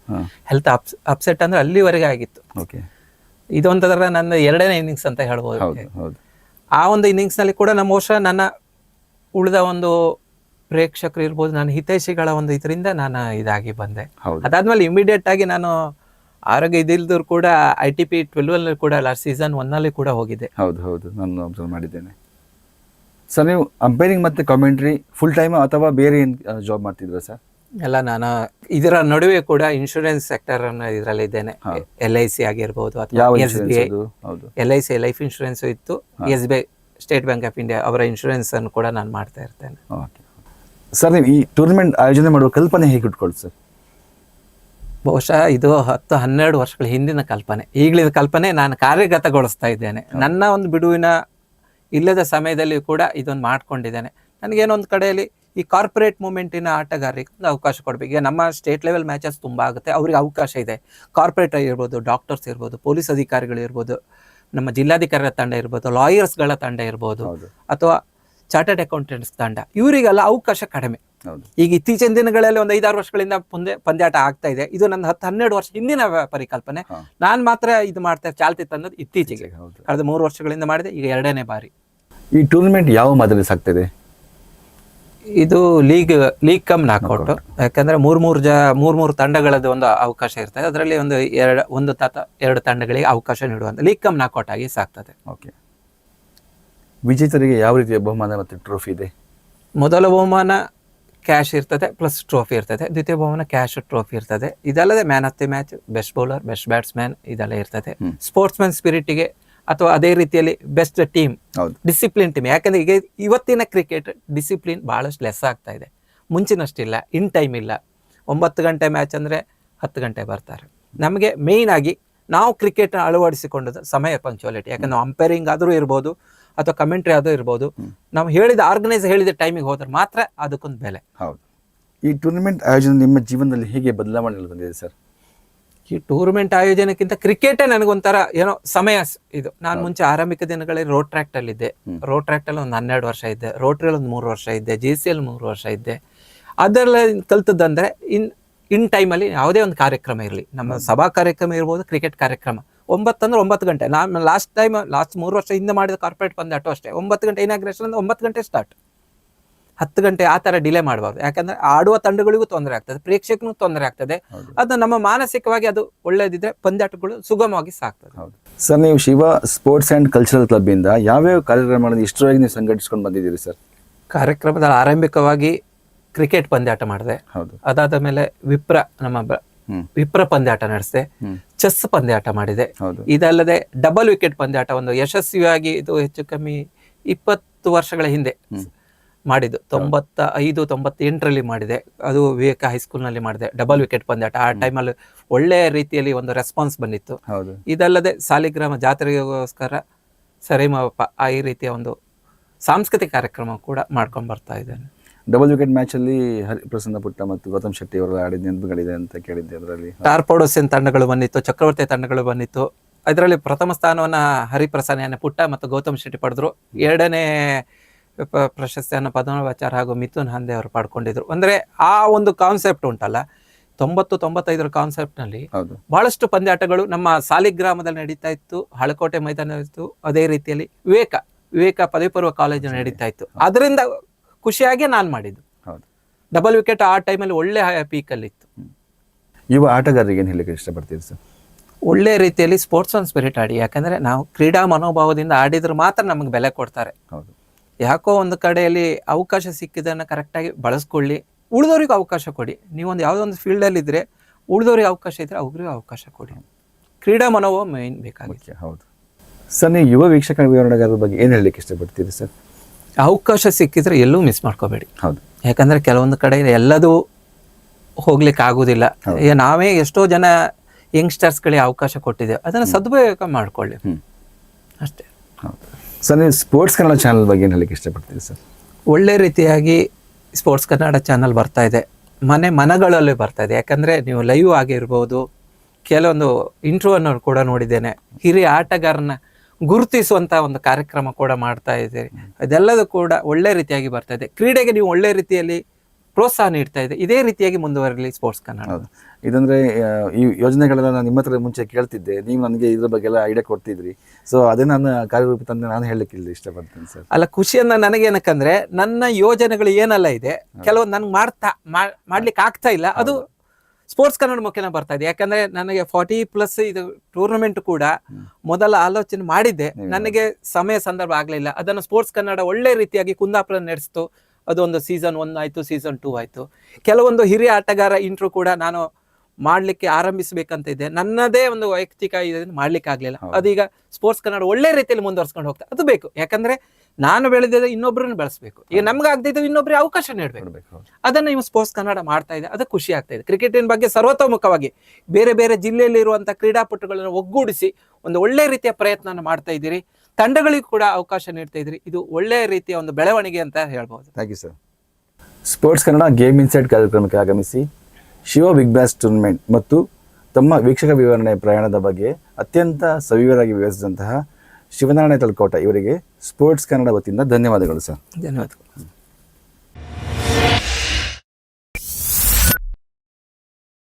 ಹೆಲ್ತ್ ಅಪ್ಸ್ ಅಪ್ಸೆಟ್ ಅಂದ್ರೆ ಅಲ್ಲಿವರೆಗೆ ಆಗಿತ್ತು. ಓಕೆ ಇದೊಂಥರ ನನ್ನ ಎರಡನೇ ಇನ್ನಿಂಗ್ಸ್ ಅಂತ ಹೇಳ್ಬೋದು ಆ ಒಂದು ಇನ್ನಿಂಗ್ಸ್ನಲ್ಲಿ ನಲ್ಲಿ ಕೂಡ ನಮ್ಮ ವರ್ಷ ನನ್ನ ಉಳಿದ ಒಂದು ಪ್ರೇಕ್ಷಕರು ಇರ್ಬೋದು ನನ್ನ ಹಿತೈಷಿಗಳ ಒಂದು ಇದರಿಂದ ನಾನು ಇದಾಗಿ ಬಂದೆ. ಅದಾದ್ಮೇಲೆ ಇಮಿಡಿಯೇಟ್ ಆಗಿ ನಾನು ಆರೋಗ್ಯ ಇದಿಲ್ದ್ರು ಕೂಡ ಐ ಟಿ ಪಿ ಟ್ವೆಲ್ವಲ್ಲಿ ಕೂಡ ಲಾಸ್ಟ್ ಸೀಸನ್ ಒನ್ನಲ್ಲಿ ಕೂಡ ಹೋಗಿದೆ ಹೌದು ಹೌದು. ನಾನು ಅಬ್ಸರ್ವ್ ಮಾಡಿದ್ದೇನೆ. ಸರ್ ನೀವು ಅಂಪೈರಿಂಗ್ ಮತ್ತು ಕಾಮೆಂಟ್ರಿ ಫುಲ್ ಟೈಮ್ ಅಥವಾ ಬೇರೆ ಏನು ಜಾಬ್ ಮಾಡ್ತಿದ್ರು ಸರ್ ಎಲ್ಲ ನಾನು ಇದರ ನಡುವೆ ಕೂಡ ಇನ್ಶೂರೆನ್ಸ್ ಸೆಕ್ಟರ್ ಅನ್ನ ಇದರಲ್ಲಿ ಇದ್ದೇನೆ. ಎಲ್ ಐ ಸಿ ಆಗಿರ್ಬೋದು ಅಥವಾ S B I L I C life insurance ಇತ್ತು. S B I State Bank of India ಅವರ ಇನ್ಶೂರೆನ್ಸ್ ಅನ್ನು ಕೂಡ ನಾನು ಮಾಡ್ತಾ ಇರ್ತೇನೆ. ಸರ್ ನೀವು ಈ ಟೂರ್ನಮೆಂಟ್ ಆಯೋಜನೆ ಮಾಡುವ ಕಲ್ಪನೆ ಹೇಗೆ ಇಟ್ಕೊಳ್ಳಿ ಸರ್ ಬಹುಶಃ ಇದು ಹತ್ತು ಹನ್ನೆರಡು ವರ್ಷಗಳ ಹಿಂದಿನ ಕಲ್ಪನೆ. ಈಗಲಿನ ಕಲ್ಪನೆ ನಾನು ಕಾರ್ಯಗತಗೊಳಿಸ್ತಾ ಇದ್ದೇನೆ. ನನ್ನ ಒಂದು ಬಿಡುವಿನ ಇಲ್ಲದ ಸಮಯದಲ್ಲಿ ಕೂಡ ಇದೊಂದು ಮಾಡ್ಕೊಂಡಿದ್ದೇನೆ. ನನಗೇನೊಂದು ಕಡೆಯಲ್ಲಿ ಈ ಕಾರ್ಪೊರೇಟ್ ಮೂಮೆಂಟಿನ ಆಟಗಾರರಿಗೆ ಒಂದು ಅವಕಾಶ ಕೊಡಬೇಕು. ಈಗ ನಮ್ಮ ಸ್ಟೇಟ್ ಲೆವೆಲ್ ಮ್ಯಾಚಸ್ ತುಂಬ ಆಗುತ್ತೆ. ಅವ್ರಿಗೆ ಅವಕಾಶ ಇದೆ. ಕಾರ್ಪೊರೇಟ್ ಇರ್ಬೋದು ಡಾಕ್ಟರ್ಸ್ ಇರ್ಬೋದು ಪೊಲೀಸ್ ಅಧಿಕಾರಿಗಳು ಇರ್ಬೋದು ನಮ್ಮ ಜಿಲ್ಲಾಧಿಕಾರಿಗಳ ತಂಡ ಇರ್ಬೋದು ಲಾಯರ್ಸ್ಗಳ ತಂಡ ಇರ್ಬೋದು ಅಥವಾ ಚಾರ್ಟರ್ಡ್ ಅಕೌಂಟೆಂಟ್ಸ್ ತಂಡ. ಇವರಿಗೆಲ್ಲ ಅವಕಾಶ ಕಡಿಮೆ. ಈಗ ಇತ್ತೀಚಿನ ದಿನಗಳಲ್ಲಿ ಒಂದು ಐದಾರು ವರ್ಷಗಳಿಂದ ಮುಂದೆ ಪಂದ್ಯಾಟ ಆಗ್ತಾ ಇದೆ. ಇದು ನನ್ನ ಹತ್ತು ಹನ್ನೆರಡು ವರ್ಷ ಹಿಂದಿನ ಪರಿಕಲ್ಪನೆ. ನಾನು ಮಾತ್ರ ಇದು ಮಾಡ್ತಾ ಚಾಲ್ತಿ ತಂದದ್ದು ಇತ್ತೀಚೆಗೆ. ಕಳೆದ ಮೂರು ವರ್ಷಗಳಿಂದ ಮಾಡಿದೆ. ಈಗ ಎರಡನೇ ಬಾರಿ. ಈ ಟೂರ್ನಮೆಂಟ್ ಯಾವ ಮಾದರಿ ಸಾಕ್ತಿದೆ? ಇದು ಲೀಗ್ ಲೀಗ್ ಕಮ್ ನಾಕೌಟ್ ಯಾಕಂದ್ರೆ ಮೂರ್ ಮೂರ್ ಜ ಮೂರ್ ಮೂರು ತಂಡಗಳದ್ದು ಒಂದು ಅವಕಾಶ ಇರ್ತದೆ. ಅದರಲ್ಲಿ ಒಂದು ಎರಡು ಒಂದು ತಾತ ಎರಡು ತಂಡಗಳಿಗೆ ಅವಕಾಶ ನೀಡುವಂತ ಲೀಗ್ ಕಮ್ ನಾಕೌಟ್ ಆಗಿ ಸಾಕ್ತದೆ. ಓಕೆ ವಿಜೇತರಿಗೆ ಯಾವ ರೀತಿಯ ಬಹುಮಾನ ಮತ್ತು ಟ್ರೋಫಿ ಇದೆ? ಮೊದಲ ಬಹುಮಾನ ಕ್ಯಾಶ್ ಇರ್ತದೆ ಪ್ಲಸ್ ಟ್ರೋಫಿ ಇರ್ತದೆ. ದ್ವಿತೀಯ ಬಹುಮಾನ ಕ್ಯಾಶ್ ಟ್ರೋಫಿ ಇರ್ತದೆ. ಇದಲ್ಲದೆ man of the match best bowler best batsman ಇದೆಲ್ಲ ಇರ್ತದೆ. ಸ್ಪೋರ್ಟ್ಸ್ ಮ್ಯಾನ್ ಸ್ಪಿರಿಟಿಗೆ ಅಥವಾ ಅದೇ ರೀತಿಯಲ್ಲಿ ಬೆಸ್ಟ್ ಟೀಮ್ ಹೌದು. ಡಿಸಿಪ್ಲಿನ್ ಟೀಮ್ ಯಾಕಂದ್ರೆ ಈಗ ಇವತ್ತಿನ ಕ್ರಿಕೆಟ್ ಡಿಸಿಪ್ಲಿನ್ ಬಹಳಷ್ಟು ಲೆಸ್ ಆಗ್ತಾ ಇದೆ. ಮುಂಚಿನಷ್ಟಿಲ್ಲ ಇನ್ ಟೈಮ್ ಇಲ್ಲ. ಒಂಬತ್ತು ಗಂಟೆ ಮ್ಯಾಚ್ ಅಂದರೆ ಹತ್ತು ಗಂಟೆ ಬರ್ತಾರೆ. ನಮಗೆ ಮೇಯ್ನ್ ಆಗಿ ನಾವು ಕ್ರಿಕೆಟ್ ಅಳವಡಿಸಿಕೊಂಡದ್ದು ಸಮಯ ಪಂಕ್ಚುಯಾಲಿಟಿ ಯಾಕಂದ್ರೆ ಅಂಪೈರಿಂಗ್ ಆದರೂ ಇರ್ಬೋದು ಅಥವಾ ಕಮೆಂಟ್ರಿ ಆದರೂ ಇರ್ಬೋದು. ನಾವು ಹೇಳಿದ ಆರ್ಗನೈಸ್ ಹೇಳಿದ ಟೈಮಿಗೆ ಹೋದ್ರೆ ಮಾತ್ರ ಅದಕ್ಕೊಂದು ಬೆಲೆ. ಹೌದು. ಈ ಟೂರ್ನಮೆಂಟ್ ಆಯೋಜನೆ ನಿಮ್ಮ ಜೀವನದಲ್ಲಿ ಹೇಗೆ ಬದಲಾವಣೆಗಳು ಬಂದಿದೆ ಸರ್? ಈ ಟೂರ್ನಮೆಂಟ್ ಆಯೋಜನಕ್ಕಿಂತ ಕ್ರಿಕೆಟೇ ನನಗೊಂಥರ ಏನೋ ಸಮಯ ಇದು. ನಾನು ಮುಂಚೆ ಆರಂಭಿಕ ದಿನಗಳಲ್ಲಿ ರೋಡ್ ಟ್ರ್ಯಾಕ್ಟ್ ಅಲ್ಲಿ ಇದ್ದೆ ರೋಡ್ ಟ್ರ್ಯಾಕ್ಟ್ ಅಲ್ಲಿ ಒಂದು ಹನ್ನೆರಡು ವರ್ಷ ಇದ್ದೆ. ರೋಟ್ರಿಯಲ್ಲಿ ಒಂದು ಮೂರು ವರ್ಷ ಇದ್ದೆ. ಜಿ ಸಿ ಅಲ್ಲಿ ಮೂರು ವರ್ಷ ಇದ್ದೆ. ಅದರಲ್ಲಿ ಕಲ್ತದಂದ್ರೆ ಇನ್ ಇನ್ ಟೈಮಲ್ಲಿ ಯಾವುದೇ ಒಂದು ಕಾರ್ಯಕ್ರಮ ಇರಲಿ. ನಮ್ಮ ಸಭಾ ಕಾರ್ಯಕ್ರಮ ಇರ್ಬೋದು ಕ್ರಿಕೆಟ್ ಕಾರ್ಯಕ್ರಮ. ಒಂಬತ್ತು ಅಂದ್ರೆ ಒಂಬತ್ತು ಗಂಟೆ. ನಾನು ಲಾಸ್ಟ್ ಟೈಮ್ ಲಾಸ್ಟ್ ಮೂರು ವರ್ಷ ಹಿಂದೆ ಮಾಡಿದ ಕಾರ್ಪೊರೇಟ್ ಬಂದಾಟು ಅಷ್ಟೇ. ಒಂಬತ್ತು ಗಂಟೆ ಇನಾಗ್ರೇಷನ್ ಅಂದ್ರೆ ಒಂಬತ್ತು ಗಂಟೆ ಸ್ಟಾರ್ಟ್ ಹತ್ತು ಗಂಟೆ ಆ ತರ ಡಿಲೇ ಮಾಡಬಾರ್ದು ಯಾಕಂದ್ರೆ ಆಡುವ ತಂಡಗಳಿಗೂ ತೊಂದರೆ ಆಗ್ತದೆ ಪ್ರೇಕ್ಷಕನಿಗೂ ತೊಂದರೆ ಆಗ್ತದೆ. ಅದು ನಮ್ಮ ಮಾನಸಿಕವಾಗಿ ಅದು ಒಳ್ಳೇದಿದ್ರೆ ಪಂದ್ಯಾಟಗಳು ಸುಗಮವಾಗಿ ಸಾಕ್ತದೆ. ಸರ್ ನೀವು ಶಿವ ಸ್ಪೋರ್ಟ್ಸ್ ಅಂಡ್ ಕಲ್ಚರಲ್ ಯಾವ ಯಾವ್ಯಾವ ಕಾರ್ಯಕ್ರಮಗಳನ್ನು ಇಷ್ಟರವರೆಗೆ ನೀವು ಸಂಘಟಿಸ್ಕೊಂಡು ಬಂದಿದ್ದೀರಿ ಸರ್? ಕಾರ್ಯಕ್ರಮದ ಆರಂಭಿಕವಾಗಿ ಕ್ರಿಕೆಟ್ ಪಂದ್ಯಾಟ ಮಾಡಿದೆ. ಹೌದು. ಅದಾದ ಮೇಲೆ ವಿಪ್ರ ನಮ್ಮ ವಿಪ್ರ ಪಂದ್ಯಾಟ ನಡೆಸಿದೆ. ಚೆಸ್ ಪಂದ್ಯಾಟ ಮಾಡಿದೆ. ಇದಲ್ಲದೆ ಡಬಲ್ ವಿಕೆಟ್ ಪಂದ್ಯಾಟ ಒಂದು ಯಶಸ್ವಿಯಾಗಿ ಇದು ಹೆಚ್ಚು ಕಮ್ಮಿ ಇಪ್ಪತ್ತು ವರ್ಷಗಳ ಹಿಂದೆ ಮಾಡಿದ್ದು. ತೊಂಬತ್ತ ಐದು ತೊಂಬತ್ತೆಂಟರಲ್ಲಿ ಮಾಡಿದೆ. ಅದು ವಿವೇಕ ಹೈಸ್ಕೂಲ್ನಲ್ಲಿ ಮಾಡಿದೆ. ಡಬಲ್ ವಿಕೆಟ್ ಪಂದ್ಯಾಟ ಆ ಟೈಮಲ್ಲಿ ಒಳ್ಳೆ ರೀತಿಯಲ್ಲಿ ಒಂದು ರೆಸ್ಪಾನ್ಸ್ ಬಂದಿತ್ತು. ಇದಲ್ಲದೆ ಸಾಲಿಗ್ರಾಮ ಜಾತ್ರೆಗೋಸ್ಕರ ಸರಿಮಾವಪ್ಪ ಆ ಈ ರೀತಿಯ ಒಂದು ಸಾಂಸ್ಕೃತಿಕ ಕಾರ್ಯಕ್ರಮ ಕೂಡ ಮಾಡ್ಕೊಂಡು ಬರ್ತಾ ಇದ್ದಾನೆ. ಡಬಲ್ ವಿಕೆಟ್ ಮ್ಯಾಚಲ್ಲಿ ಹರಿಪ್ರಸನ್ನ ಪುಟ್ಟ ಮತ್ತು ಗೌತಮ್ ಶೆಟ್ಟಿ ಅವರು ಆಡಿದ ನೆನಪುಗಳಿದೆ ಅಂತ ಕೇಳಿದ್ದೆ ಅದರಲ್ಲಿ. ಟಾರ್ಪೋಡೋಸಿನ್ ತಂಡಗಳು ಬಂದಿತ್ತು ಚಕ್ರವರ್ತಿ ತಂಡಗಳು ಬಂದಿತ್ತು. ಅದರಲ್ಲಿ ಪ್ರಥಮ ಸ್ಥಾನವನ್ನು ಹರಿಪ್ರಸನ್ನ ಪುಟ್ಟ ಮತ್ತು ಗೌತಮ್ ಶೆಟ್ಟಿ ಪಡೆದ್ರು. ಎರಡನೇ ಪ್ರಶಸ್ತಿಯನ್ನು ಪದ್ಮನಾಭಾಚಾರ್ಯ ಹಾಗೂ ಮಿಥುನ್ ಹಂದೆ ಅವರು ಪಡ್ಕೊಂಡಿದ್ರು. ಅಂದ್ರೆ ಆ ಒಂದು ಕಾನ್ಸೆಪ್ಟ್ ಉಂಟಲ್ಲ ತೊಂಬತ್ತು ತೊಂಬತ್ತೈದರ ಕಾನ್ಸೆಪ್ಟ್ನಲ್ಲಿ ಹೌದು. ಬಹಳಷ್ಟು ಪಂದ್ಯಾಟಗಳು ನಮ್ಮ ಸಾಲಿಗ್ರಾಮದಲ್ಲಿ ನಡೀತಾ ಇತ್ತು ಹಳಕೋಟೆ ಮೈದಾನ ಇತ್ತು ಅದೇ ರೀತಿಯಲ್ಲಿ ವಿವೇಕ ವಿವೇಕ ಪದವಿ ಪೂರ್ವ ಕಾಲೇಜು ನಡೀತಾ ಇತ್ತು. ಅದರಿಂದ ಖುಷಿಯಾಗಿ ನಾನು ಮಾಡಿದ್ದು. ಡಬಲ್ ವಿಕೆಟ್ ಆ ಟೈಮಲ್ಲಿ ಒಳ್ಳೆ ಪೀಕಲ್ಲಿ ಇತ್ತು. ಯುವ ಆಟಗಾರರಿಗೆ ಏನು ಹೇಳಲಿಕ್ಕೆ ಇಷ್ಟಪಡ್ತೀರಿ ಸರ್? ಒಳ್ಳೆ ರೀತಿಯಲ್ಲಿ ಸ್ಪೋರ್ಟ್ಸ್ ಆನ್ ಸ್ಪಿರಿಟ್ ಆಡಿ ಯಾಕಂದ್ರೆ ನಾವು ಕ್ರೀಡಾ ಮನೋಭಾವದಿಂದ ಆಡಿದ್ರೆ ಮಾತ್ರ ನಮಗೆ ಬೆಲೆ ಕೊಡ್ತಾರೆ. ಹೌದು. ಯಾಕೋ ಒಂದು ಕಡೆಯಲ್ಲಿ ಅವಕಾಶ ಸಿಕ್ಕಿದ್ದನ್ನು ಕರೆಕ್ಟಾಗಿ ಬಳಸ್ಕೊಳ್ಳಿ. ಉಳಿದವ್ರಿಗೆ ಅವಕಾಶ ಕೊಡಿ. ನೀವೊಂದು ಯಾವುದೋ ಒಂದು ಫೀಲ್ಡಲ್ಲಿದ್ದರೆ ಉಳಿದವ್ರಿಗೆ ಅವಕಾಶ ಇದ್ದರೆ ಅವ್ರಿಗೂ ಅವಕಾಶ ಕೊಡಿ. ಕ್ರೀಡಾ ಮನೋಭಾವ ಮೇನ್ ಬೇಕಾಗುತ್ತೆ. ಹೌದು. ಸರ್ ನೀವು ಯುವ ವೀಕ್ಷಕ ವಿವರಣೆಗಾರರ ಬಗ್ಗೆ ಏನು ಹೇಳಲಿಕ್ಕೆ ಇಷ್ಟಪಡ್ತೀರಿ ಸರ್? ಅವಕಾಶ ಸಿಕ್ಕಿದ್ರೆ ಎಲ್ಲೂ ಮಿಸ್ ಮಾಡ್ಕೋಬೇಡಿ. ಹೌದು. ಯಾಕಂದರೆ ಕೆಲವೊಂದು ಕಡೆ ಎಲ್ಲದೂ ಹೋಗ್ಲಿಕ್ಕೆ ಆಗೋದಿಲ್ಲ. ಈಗ ನಾವೇ ಎಷ್ಟೋ ಜನ ಯಂಗ್ಸ್ಟರ್ಸ್ಗಳಿಗೆ ಅವಕಾಶ ಕೊಟ್ಟಿದ್ದೇವೆ. ಅದನ್ನು ಸದುಪಯೋಗ ಮಾಡಿಕೊಳ್ಳಿ. ಅಷ್ಟೇ. ಹೌದು. ಸರ್, ನೀವು ಸ್ಪೋರ್ಟ್ಸ್ ಕನ್ನಡ ಚಾನಲ್ ಬಗ್ಗೆ ಏನು ಇಷ್ಟಪಡ್ತೀರಿ ಸರ್? ಒಳ್ಳೆ ರೀತಿಯಾಗಿ ಸ್ಪೋರ್ಟ್ಸ್ ಕನ್ನಡ ಚಾನಲ್ ಬರ್ತಾ ಇದೆ. ಮನೆ ಮನಗಳಲ್ಲೇ ಬರ್ತಾ ಇದೆ. ಯಾಕಂದರೆ ನೀವು ಲೈವ್ ಆಗಿರ್ಬೋದು, ಕೆಲವೊಂದು ಇಂಟರ್ವ್ಯೂವನ್ನು ಕೂಡ ನೋಡಿದ್ದೇನೆ. ಹಿರಿಯ ಆಟಗಾರನ ಗುರುತಿಸುವಂಥ ಒಂದು ಕಾರ್ಯಕ್ರಮ ಕೂಡ ಮಾಡ್ತಾ ಇದ್ದೀರಿ. ಅದೆಲ್ಲದೂ ಕೂಡ ಒಳ್ಳೆ ರೀತಿಯಾಗಿ ಬರ್ತಾ ಇದೆ. ಕ್ರೀಡೆಗೆ ನೀವು ಒಳ್ಳೆ ರೀತಿಯಲ್ಲಿ ಪ್ರೋತ್ಸಾಹ ನೀಡ್ತಾ ಇದೆ. ಇದೇ ರೀತಿಯಾಗಿ ಮುಂದುವರಲಿ ಸ್ಪೋರ್ಟ್ಸ್ ಕನ್ನಡ. ಇದಂದ್ರೆ ಈ ಯೋಜನೆಗಳೆಲ್ಲ ನಾನು ನಿಮ್ಮ ಹತ್ರ ಮುಂಚೆ ಕೇಳ್ತಿದ್ದೆ. ನೀವು ನನಗೆ ಇದ್ರ ಬಗ್ಗೆ ಎಲ್ಲ ಐಡಿಯಾ ಕೊಡ್ತಿದ್ರಿ. ಸೊ ಅದೇ ನಾನು ಕಾರ್ಯರೂಪ ತಂದೆ ನಾನು ಹೇಳಲಿಕ್ಕೆ ಇಲ್ಲಿ ಇಷ್ಟಪಡ್ತೇನೆ ಸರ್. ಅಲ್ಲ ಖುಷಿಯನ್ನ ನನಗೇನಕ್ಕಂದ್ರೆ ನನ್ನ ಯೋಜನೆಗಳು ಏನೆಲ್ಲ ಇದೆ ಕೆಲವೊಂದು ನನ್ಗೆ ಮಾಡ್ತಾ ಮಾಡ್ಲಿಕ್ಕೆ ಆಗ್ತಾ ಇಲ್ಲ. ಅದು ಸ್ಪೋರ್ಟ್ಸ್ ಕನ್ನಡ ಮುಖ್ಯನ ಬರ್ತಾ ಇದೆ. ಯಾಕಂದ್ರೆ ನನಗೆ ಫಾರ್ಟಿ ಪ್ಲಸ್ ಇದು ಟೂರ್ನಮೆಂಟ್ ಕೂಡ ಮೊದಲ ಆಲೋಚನೆ ಮಾಡಿದ್ದೆ. ನನಗೆ ಸಮಯ ಸಂದರ್ಭ ಆಗ್ಲಿಲ್ಲ. ಅದನ್ನು ಸ್ಪೋರ್ಟ್ಸ್ ಕನ್ನಡ ಒಳ್ಳೆ ರೀತಿಯಾಗಿ ಕುಂದಾಪುರ ನಡೆಸ್ತು. ಅದೊಂದು ಸೀಸನ್ ಒನ್ ಆಯಿತು ಸೀಸನ್ ಟೂ ಆಯಿತು. ಕೆಲವೊಂದು ಹಿರಿಯ ಆಟಗಾರ ಇಂಟ್ರು ಕೂಡ ನಾನು ಮಾಡಲಿಕ್ಕೆ ಆರಂಭಿಸಬೇಕಂತ ಇದೆ ನನ್ನದೇ ಒಂದು ವೈಯಕ್ತಿಕ ಇದರಿಂದ ಮಾಡ್ಲಿಕ್ಕೆ ಆಗಲಿಲ್ಲ. ಅದೀಗ ಸ್ಪೋರ್ಟ್ಸ್ ಕನ್ನಡ ಒಳ್ಳೆ ರೀತಿಯಲ್ಲಿ ಮುಂದುವರ್ಸ್ಕೊಂಡು ಹೋಗ್ತಾ ಅದು ಬೇಕು. ಯಾಕಂದ್ರೆ ನಾನು ಬೆಳೆದಿದ್ದ ಇನ್ನೊಬ್ಬರನ್ನು ಬೆಳೆಸಬೇಕು. ಈಗ ನಮ್ಗೆ ಆಗದಿದ್ದು ಇನ್ನೊಬ್ಬರಿಗೆ ಅವಕಾಶ ನೀಡಬೇಕು. ಅದನ್ನು ನೀವು ಸ್ಪೋರ್ಟ್ಸ್ ಕನ್ನಡ ಮಾಡ್ತಾ ಇದೆ ಅದು ಖುಷಿ ಆಗ್ತಾ ಇದೆ. ಕ್ರಿಕೆಟಿನ ಬಗ್ಗೆ ಸರ್ವತೋಮುಖವಾಗಿ ಬೇರೆ ಬೇರೆ ಜಿಲ್ಲೆಯಲ್ಲಿರುವಂಥ ಕ್ರೀಡಾಪಟುಗಳನ್ನು ಒಗ್ಗೂಡಿಸಿ ಒಂದು ಒಳ್ಳೆ ರೀತಿಯ ಪ್ರಯತ್ನ ಮಾಡ್ತಾ ಇದ್ದೀರಿ. ತಂಡಗಳಿಗೂ ಕೂಡ ಅವಕಾಶ ನೀಡ್ತಾ ಇದ್ರಿ. ಇದು ಒಳ್ಳೆಯ ರೀತಿಯ ಒಂದು ಬೆಳವಣಿಗೆ ಅಂತ ಹೇಳ್ಬೋದು. Thank you sir sports Kannada game inside ಕಾರ್ಯಕ್ರಮಕ್ಕೆ ಆಗಮಿಸಿ ಶಿವ ಬಿಗ್ ಬ್ಯಾಸ್ ಟೂರ್ನಮೆಂಟ್ ಮತ್ತು ತಮ್ಮ ವೀಕ್ಷಕ ವಿವರಣೆ ಪ್ರಯಾಣದ ಬಗ್ಗೆ ಅತ್ಯಂತ ಸವಿವರಾಗಿ ವಿವರಿಸಿದಂತಹ ಶಿವನಾರಾಯಣ ತಲಕೋಟ ಇವರಿಗೆ ಸ್ಪೋರ್ಟ್ಸ್ ಕನ್ನಡ ವತಿಯಿಂದ ಧನ್ಯವಾದಗಳು ಸರ್ ಧನ್ಯವಾದಗಳು.